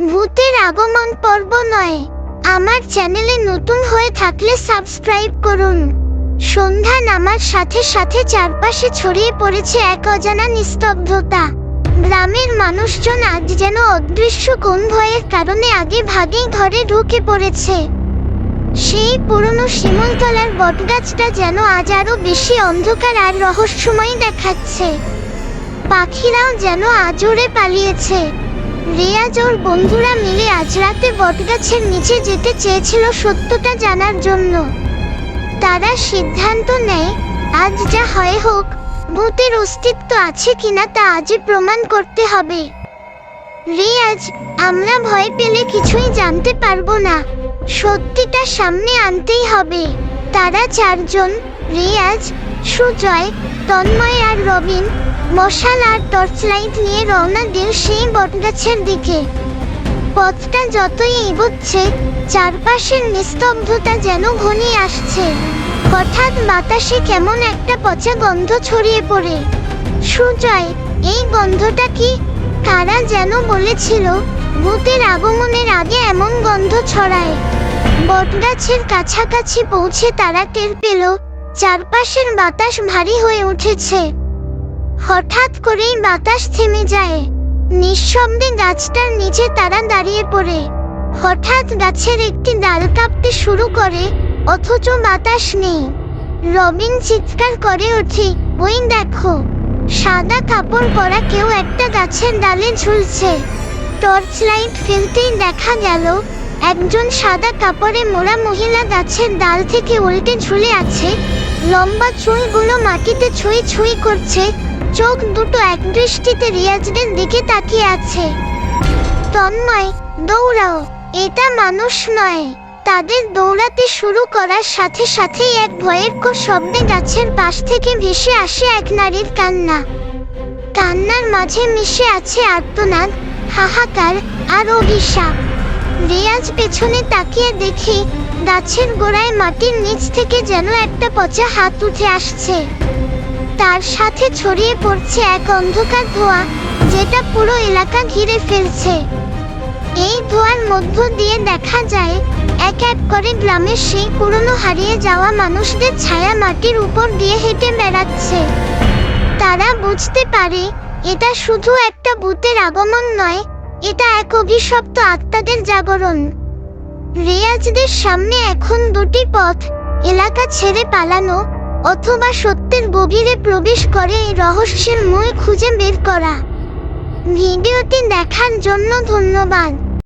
ভূতের আগমন পর্ব নয়। আমার চ্যানেলে নতুন হয়ে থাকলে সাবস্ক্রাইব করুন। সন্ধ্যা নামার সাথে সাথে চারপাশে ছড়িয়ে পড়েছে এক অজানা নিস্তব্ধতা। গ্রামের মানুষজন আজ যেন অদৃশ্য কোন ভয়ের কারণে আগে ভাগেই ঘরে ঢুকে পড়েছে। সেই পুরনো শিমলতলার বটগাছটা যেন আজ আরও বেশি অন্ধকার আর রহস্যময় দেখাচ্ছে। পাখিরাও যেন আজরে পালিয়েছে। রিয়াজ ওর বন্ধুরা মিলে আজ রাতে বটগাছের নিচে যেতে চেয়েছিল সত্যটা জানার জন্য। তারা সিদ্ধান্ত নেয়, আজ যা হয় হোক, ভূতের অস্তিত্ব আছে কিনা তা আজই প্রমাণ করতে হবে। রিয়াজ, আমরা ভয় পেলে কিছুই জানতে পারব না। সত্যিটা সামনে আনতেই হবে। তারা চারজন, রিয়াজ, সুজয় তন্ময় আর রবিন মশাল আর টর্চ লাইট নিয়ে রওনা দিল সেই বটগাছের দিকে। পথটা যতই এগোচ্ছে, চারপাশের নিস্তব্ধতা যেন ঘনিয়ে আসছে। হঠাৎ বাতাসে কেমন একটা পচা গন্ধ ছড়িয়ে পড়ে। সুজয়, এই গন্ধটা কি? কারা যেন বলেছিল, ভূতের আগমনের আগে এমন গন্ধ ছড়ায়। বটগাছের কাছাকাছি পৌঁছে তারা টের পেল চারপাশের বাতাস ভারী হয়ে উঠেছে। হঠাৎ করেই বাতাস থেমে যায়। নিঃশব্দে গাছটার নিচে তারা দাঁড়িয়ে পড়ে। হঠাৎ গাছের একটি ডাল কাঁপতে শুরু করে, অথচ বাতাস নেই। রবিন চিৎকার করে ওঠে ওই দেখো, সাদা কাপড় পরা কেউ একটা গাছের ডালে ঝুলছে। টর্চ লাইট ফেলতেই দেখা গেল একজন সাদা কাপড়ে মোড়া মহিলা গাছের ডাল থেকে উল্টে ঝুলে আছে। লম্বা চুলগুলো মাটিতে ছুঁই ছুঁই করছে। চোখ দুটো এক দৃষ্টিতে রিয়াজদের দিকে তাকিয়ে আছে। তন্ময়, দৌড়াও, এটা মানুষ নয়। তাদের দৌড়াতে শুরু করার সাথে সাথেই এক ভয়ের কো শব্দে গাছের পাশ থেকে ভেসে আসে এক নারীর কান্না। কান্নার মাঝে মিশে আছে আর্তনাদ, হাহাকার আর অভিশাপ। রিয়াজ পেছনে তাকিয়ে দেখি গাছের গোড়ায় মাটির নিচ থেকে যেন একটা পচা হাত উঠে আসছে। তার সাথে ছড়িয়ে পড়ছে এক অন্ধকার ধোঁয়া যেটা পুরো এলাকা ঘিরে ফেলছে। এই ধোঁয়ার মধ্য দিয়ে দেখা যায়, এক এক করে গ্রামের সেই পুরনো হারিয়ে যাওয়া মানুষদের ছায়া মাটির উপর দিয়ে হেঁটে বেড়াচ্ছে। তারা বুঝতে পারে, এটা শুধু একটা ভূতের আগমন নয় এটা এক অভিশপ্ত আত্মাদের জাগরণ। রেয়াজদের সামনে এখন দুটি পথ, এলাকা ছেড়ে পালানো অথবা সত্যের গভীরে প্রবেশ করে এই রহস্যের মূল খুঁজে বের করা। ভিডিওটি দেখার জন্য ধন্যবাদ।